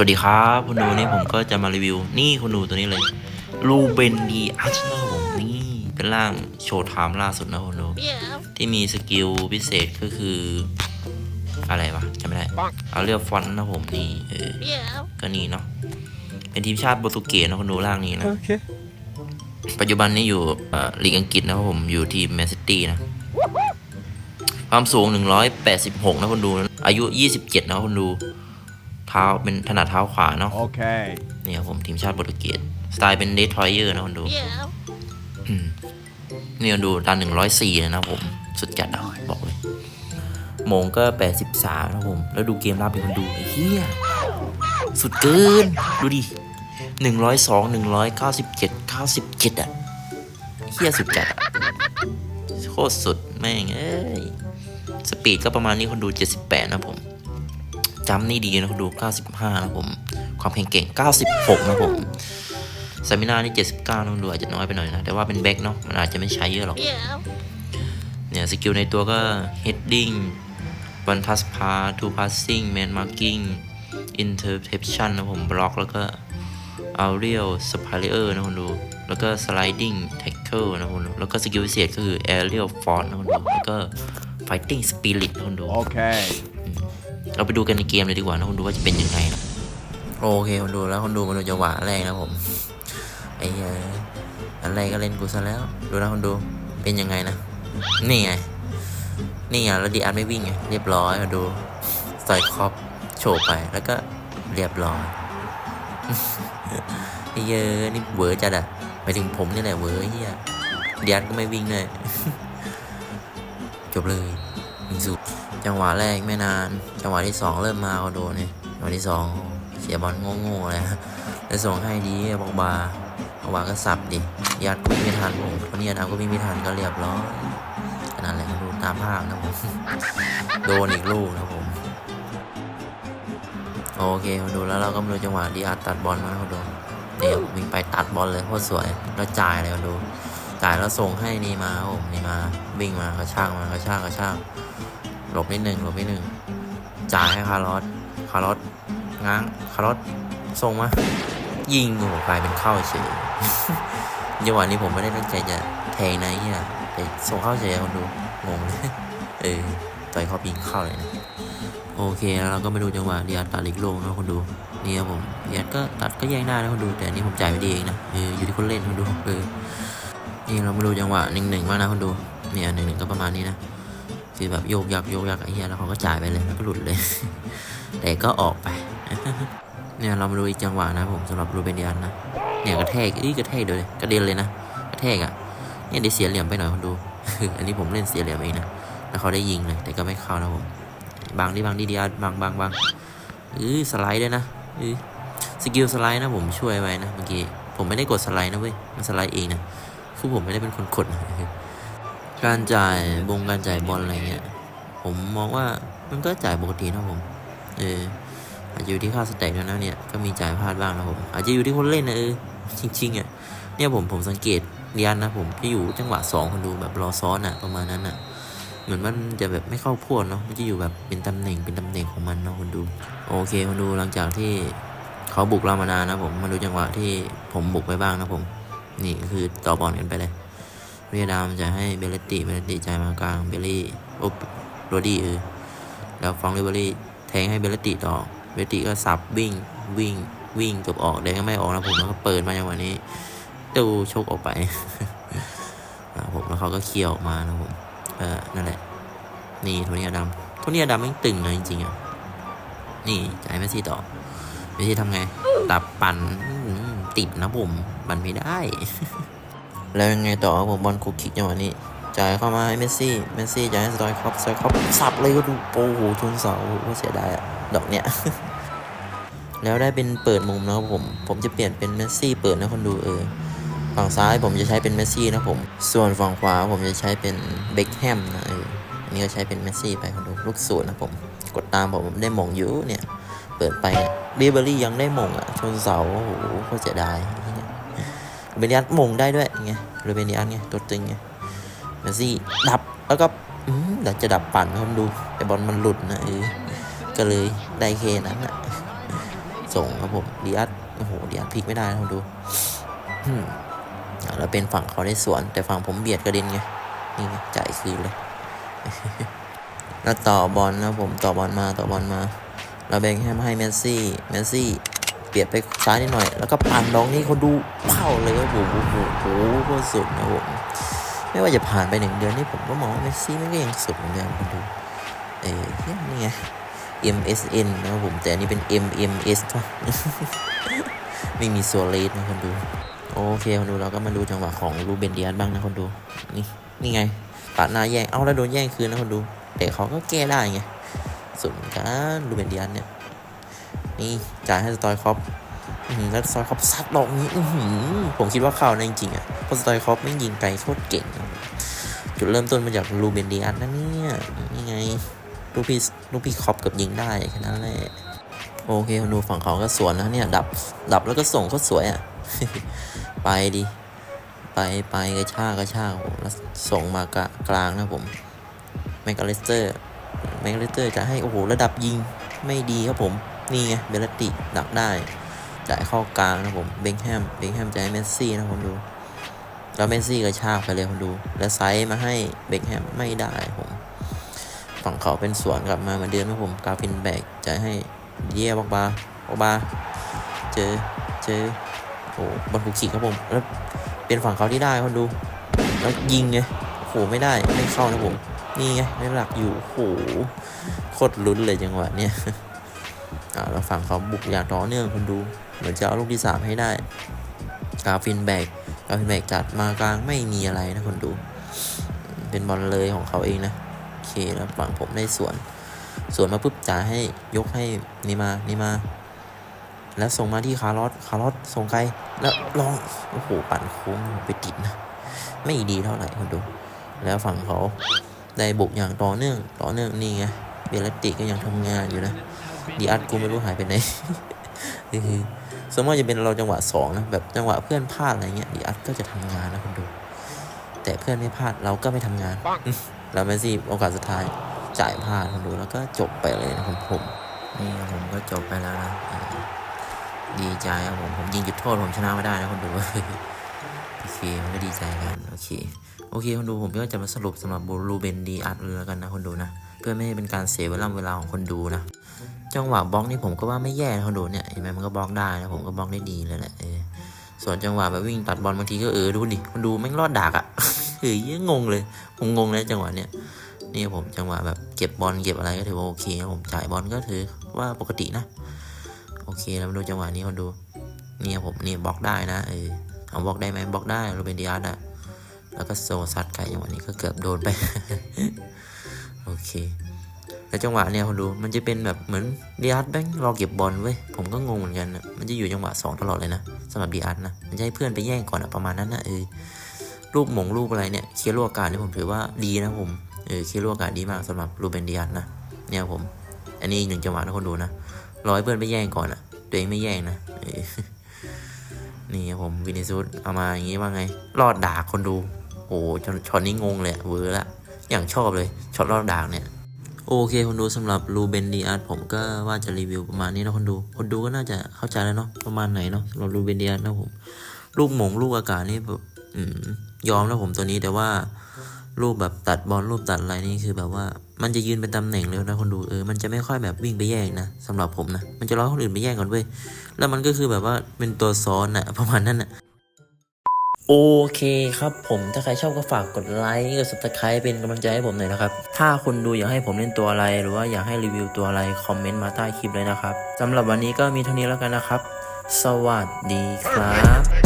วัสดีครับคุณดูนี่ผมก็จะมารีวิว นี่คุณดูตัวนี้เลยลูเบนดีอัชนะครับผมนี่เป็นร่างโชว์ไทม์ล่าสุดนะคุณดู Yeah. ที่มีสกิลพิเศษก็คือ อะไรวะจำไม่ได้เอาเรียกฟอนต์นะผมนี่เออ Yeah. ก็นี่เนาะเป็นทีมชาติโปรตุเกสนะคุณดูร่างนี้นะ Okay. ปัจจุบันนี้อยู่เอ่อลีกอังกฤษนะครับผมอยู่ทีมแมนซิตี้นะความสูง 186 นะคุณดู อายุ 27 นะคุณดู เท้าเป็นถนัดเท้าขวาเนาะ Okay. เนี่ยครับผมทีมชาติโปรตุเกส สไตล์เป็นเดททรอยเออร์นะคุณดู Yeah. อืมนี่คุณดูดัน104เลยนะผม สุดจัดอะบอกเลยโมงก็ 83นะผม แล้วดูเกมรับเป็นคนดู ไอ้เหี้ย สุดเกิน ดูดิ 102 197 97 อะเหี้ยสุดจัดอะโคตรสุด แม่ง เอ้ย สปีดก็ประมาณนี้คนดู 78 นะผม จำนี่ดีนะคนดู 95 นะผม ความแข็งเก่ง 96 นะผมสมินานี่ 79นะคนดูอาจจะน้อยไปหน่อยนะ แต่ว่าเป็นแบ็คเนาะมันอาจจะไม่ใช้เยอะหรอก Yeah. เนี่ย สกิลในตัวก็ heading one pass pass two passing man marking interception นะผมบล็อกแล้วก็ aerial superior นะคุณดู แล้วก็ sliding tackle นะคุณดู แล้วก็สกิลพิเศษก็คือ aerial force นะคุณดู แล้วก็ fighting spirit นะคุณดู Okay. เเราไปดูกันในเกมเลยดีกว่านะคุณดูว่าจะเป็นยังไงนะโอเคคุณดูแล้วคุณดูมาดูจังหวะแรกนะผมไอ้เหี้อันแรกก็เล่นกูซะแล้ว ดูนะคุณดูเป็นยังไงนะนี่ไงนี่ไงแล้วดีอาร์ไม่วิ่งไงเรียบร้อยมาดูใส่คอบโฉบไปแล้วก็เรียบร้อยไอ้เยอะนี่เวอร์จัดอะไปถึงผมนี่แหละเวอร์เฮียดีอาร์ก็ไม่วิ่งเลยจบเลยยิงสุด จังหวะแรกไม่นาน จังหวะที่สองเริ่มมาเขาโดนเนี่ยจังหวะที่สองเสียบอลโง่ๆเลยฮะแล้วส่งให้ดีบอกบาบอกบาก็สับดิยัดก็วิ่งไม่ทันผมคนนี้ยัดก็ไม่ทันก็เรียบร้อยขนาดแหละดูตามภาพนะผมโดนอีกลูกนะผมโอเคมาดูแล้วเราก็มาดูจังหวะดีอาร์ตัดบอลมาเขาโดนเนี่ยววิ่งไปตัดบอลเลยโคตรสวยแล้วจ่ายเลยมาดูจ่ายแล้วส่งให้นี่มาครับผมนี่มาวิ่งมากระชากมากระชากกระชาก หลบนิดหนึ่งหลบนิดหนึ่งจ่ายให้คาร์ลอสคาร์ลอสง้างคาร์ลอสส่งมายิงโอ้โหกลายเป็นเข้าเฉยจังหวะนี้ผมไม่ได้ตั้งใจจะแทงนะไอ้เฮียแต่ส่งเข้าเฉยคนดูงงเลยเออต่อยเขายิงเข้าเลยนะโอเคแล้วเราก็มาดูจังหวะเดียร์ตัดอีกโลงนะคนดูนี่ครับผมเดียร์ก็ตัดก็แย่งได้นะคนดู แต่นี่ผมจ่ายไม่ดีเองนะเอออยู่ที่คนเล่นคนดูเออนี่เรามาดูจังหวะหนึ่งหนึ่งมากนะคนดูเนี่ยหนึ่งหนึ่งก็ประมาณนี้นะ คือแบบโยกยักโยกยักไอ้เหี้ยแล้วเขาก็จ่ายไปเลยแล้วก็หลุดเลย แต่ก็ออกไป เนี่ยเรามาดูอีกจังหวะนะผมสำหรับรูเบนเดียนนะเนี่ยกระแทกอีกระแทกเลยกระเด็นเลยนะกระแทกอะเนี่ยได้เสียเหลี่ยมไปหน่อยคนดู อันนี้ผมเล่นเสียเหลี่ยมเองนะแล้วเขาได้ยิงเลย แต่ก็ไม่เข้านะผมบางดิบางดิเดียบางบางบางเออสไลด์ด้วยนะเออสกิลสไลด์นะผมช่วยไว้นะเมื่อกี้ผมไม่ได้กดสไลด์นะเว้ยมันสไลด์เองนะคือผมไม่ได้เป็นคนกดนะ การจ่ายบงการจ่ายบอลอะไรเงี้ย ผมมองว่ามันก็จ่ายปกตินะผม เอออาจจะอยู่ที่ค่าสเต็กนะเนี่ย ก็มีจ่ายพลาดบ้างนะผม อาจจะอยู่ที่คนเล่นนะเออ จริงๆอะ เนี่ยผมผมสังเกตเรียนนะผมที่อยู่จังหวะสองคนดูแบบรอซ้อนอะประมาณนั้นอะ เหมือนมันจะแบบไม่เข้าพวดเนาะ มันจะอยู่แบบเป็นตำแหน่งเป็นตำแหน่งของมันเนาะคนดู โอเคคนดูหลังจากที่เขาบุกเรามานานนะผม มาดูจังหวะที่ผมบุกไปบ้างนะผม นี่คือต่อบอลกันไปเลย เวียดนามจะให้เบลลตติเบลติจ่ายมากลางเบลลี่โอ๊บโรดี้เออแล้วฟองลิเบอรี่แทงให้เบลลตติต่อเบลลตติก็สับวิ่งวิ่งวิ่งเกือบออกแต่ก็ไม่ออกนะผมแล้วก็เปิดมาอย่างวันนี้ตูชกออกไปอ่าผมแล้วเขาก็เคี่ยวออกมานะผมเออนั่นแหละ นี่โทนี่อดัมโทนี่อดัมไม่งตึงเลยจริงๆอะนี่จ่ายเมสซี่ต่อเมสซี่ทำไง ตับปั่นติดนะผมปั่นไม่ได้ แล้วยังไงต่อครับผมบอลคุกคิกจังหวะนี้ จ่ายเข้ามาให้เมสซี่ เมสซี่จ่ายให้สตอยครอปสตอยครอปสับเลยก็ดูโอ้โหชนเสาโอ้โหเสียดายอะดอกเนี้ย แล้วได้เป็นเปิดมุมนะครับผม ผมจะเปลี่ยนเป็นเมสซี่เปิดนะคนดูเออ ฝั่งซ้ายผมจะใช้เป็นเมสซี่นะผม ส่วนฝั่งขวาผมจะใช้เป็นเบคแฮมนะเอออันนี้ก็ใช้เป็นเมสซี่ไปคนดูลูกสวนนะผม กดตามผมได้หมงอยู่เนี่ย เปิดไปเบเบอรี่ยังได้หมงอะชนเสาโอ้โหโคตรเสียดาย เบนยัตมงได้ด้วยไงหรือเบนยัตไงตัวจริงไงเมสซี่ดับแล้วก็อืมอยากจะดับปั่นคนดูแต่บอลมันหลุดนะเออก็เลยได้เคนั้นอะส่งครับผมดีอาร์โอ้โหดีอาร์พลิกไม่ได้นะผมดูอืมอ่าแล้วเป็นฝั่งเขาได้สวน แต่ฝั่งผมเบียดกระเด็นไงนี่ไงจ่ายคืนเลยแล้วต่อบอลนะผมต่อบอลมาต่อบอลมาแล้วเบงแฮมให้เมสซี่เมสซี่ เปลี่ยนไปซ้ายนิดหน่อย แล้วก็ปั่นดองนี่เขาดูเข้าเลยครับผมโอ้โหโอ้โหโคตรสุดนะผมไม่ว่าจะผ่านไปหนึ่งเดือนนี่ผมก็มองว่าเมสซี่มันก็ยังสุดเหมือนเดิมคนดูเอ้ยนี่ไง MSN นะครับผมแต่อันนี้เป็น MMS ครับไม่มีโซเลสนะคนดู โอเคคนดูเราก็มาดูจังหวะของรูเบนเดียสบ้างนะคนดู นี่นี่ไงปาดหน้าแย่งเอ้าแล้วโดนแย่งคืนนะคนดู แต่เขาก็แก้ได้ไงสุดกันรูเบนเดียสเนี่ย นี่จ่ายให้สตอยคอปแล้วสตอยคอปซัดดอกนี้ผมคิดว่าข้าวในจริงอะเพราะสตอยคอปไม่ยิงไกลโคตรเก่ง จุดเริ่มต้นมาจากรูเบนเดียสนะเนี่ยนี่ไงลูกพี่ลูกพี่คอปเกับยิงได้แค่นั้นแหละโอเคคนดูฝั่งเขาก็สวนนะเนี่ย ดับ ดับแล้วก็ส่งเขาสวยอะ ไปดิ ไปไปกระชากกระชากผมแล้วส่งมากะกลางนะผมแมกกาเลสเตอร์แมกกาเลสเตอร์จะให้ โอ้โห ระดับยิงไม่ดีครับผม นี่ไงเบลติดักได้จ่ายเข้ากลางนะผมเบงแฮมเบงแฮมจะให้เมสซี่นะผมดูแล้วเมสซี่กระชากไปเลยคนดู แล้วไซส์มาให้เบงแฮมไม่ได้ผม ฝั่งเขาเป็นสวนกลับมาเหมือนเดิมนะผมกาฟินแบกจะให้เยี่ยบอกบาบอกบาเจอเจอโอ้บอลถูกขีกครับผมแล้วเป็นฝั่งเขาที่ได้คนดู แล้วยิงไงโอ้โหไม่ได้ไม่เข้านะผม นี่ไงไม่หลักอยู่โอ้โหโคตรลุ้นเลยจังหวะเนี้ย แล้วฝั่งเขาบุกอย่างต่อเนื่องคนดู เหมือนจะเอาลูกที่สามให้ได้กาฟินแบกกาฟินแบกจัดมากลางไม่มีอะไรนะคนดู เป็นบอลเลยของเขาเองนะโอเคแล้วฝั่งผมได้สวนสวนมาปุ๊บจ่ายให้ยกให้นี่มานี่มา แล้วส่งมาที่คาร์ลอสคาร์ลอสส่งไกลแล้วลองโอ้โหปั่นโค้งไปติดนะไม่ดีเท่าไหร่คนดู แล้วฝั่งเขาได้บุกอย่างต่อเนื่องต่อเนื่องนี่ไงเบลติก็ยังทำงานอยู่นะ ดีอาร์ตกูไม่รู้หายไปไหนคือสมมติจะเป็นเราจังหวะสองนะแบบจังหวะเพื่อนพลาดอะไรเงี้ยดีอาร์ตก็จะทำงานนะคนดู แต่เพื่อนไม่พลาดเราก็ไม่ทำงานแล้วเมสซี่โอกาสสุดท้ายจ่ายพลาดคนดูแล้วก็จบไปเลยนะผมผมนี่ผมก็จบไปแล้วนะดีใจครับผมผมยิงจุดโทษผมชนะไม่ได้นะคนดูโอเคมันก็ดีใจกันโอเคโอเคคนดูผมก็จะมาสรุปสำหรับบูรูเบนดีอาร์ตเลยแล้วกันนะคนดูนะ เพื่อไม่ให้เป็นการเสียเวลาเวลาของคนดูนะ จังหวะบล็อกนี่ผมก็ว่าไม่แย่นะคนดูเนี่ยเห็นไหมมันก็บล็อกได้นะผมก็บล็อกได้ดีเลยแหละเออส่วนจังหวะแบบวิ่งตัดบอลบางทีก็เออดูดิคนดูแม่งรอดดักอะเฮ้ยงงเลยผมงงเลยจังหวะเนี้ยนี่ผมจังหวะแบบเก็บบอลเก็บอะไรก็ถือว่าโอเคผมจ่ายบอลก็ถือว่าปกตินะ โอเคแล้วมาดูจังหวะนี้คนดูเนี่ยผมนี่บล็อกได้นะเออเอาบล็อกได้ไหมบล็อกได้โรเบนดิอาร์ดอะแล้วก็โซซัดไก่จังหวะนี้ก็เกือบโดนไป โอเค แล้วจังหวะเนี่ยคนดูมันจะเป็นแบบเหมือนดีอาร์ตแบงรอเก็บบอลเว้ยผมก็งงเหมือนกันนะมันจะอยู่จังหวะสองตลอดเลยนะสำหรับดีอาร์ตนะมันจะให้เพื่อนไปแย่งก่อนอะประมาณนั้นนะเออรูปหมงรูปอะไรเนี่ยเคลียร์ลูกอากาศนี่ผมถือว่าดีนะผมเออเคลียร์ลูกอากาศดีมากสำหรับรูเบนดิอัสนะเนี่ยผม อันนี้หนึ่งจังหวะนะคนดูนะรอให้เพื่อนไปแย่งก่อนอะตัวเองไม่แย่งนะนี่ผมวินิซูสเอามาอย่างงี้ว่าไง รอดด่าคนดูโอ้ช็อตนี้งงเลยเวอร์ละอย่างชอบเลยช็อตรอดด่าเนี่ย โอเคคนดูสำหรับรูเบนดีอาร์ผมก็ว่าจะรีวิวประมาณนี้นะคนดู คนดูก็น่าจะเข้าใจแล้วเนาะประมาณไหนเนาะสำหรับรูเบนดีอาร์นะผมลูกหมงลูกอากาศนี่อืมยอมแล้วผมตัวนี้แต่ว่ารูปแบบตัดบอลรูปตัดอะไรนี่คือแบบว่ามันจะยืนเป็นตำแหน่งเลยนะคนดูเออมันจะไม่ค่อยแบบวิ่งไปแย่งนะสำหรับผมนะมันจะรอคนอื่นไปแย่งก่อนเว้ยแล้วมันก็คือแบบว่าเป็นตัวซ้อนอะประมาณนั้นอะ โอเคครับผมถ้าใครชอบก็ฝากกดไลค์กด subscribe เป็นกำลังใจให้ผมหน่อยนะครับ ถ้าคนดูอยากให้ผมเล่นตัวอะไร หรือว่าอยากให้รีวิวตัวอะไร คอมเมนต์มาใต้คลิปเลยนะครับสำหรับวันนี้ก็มีเท่านี้แล้วกันนะครับ สวัสดีครับ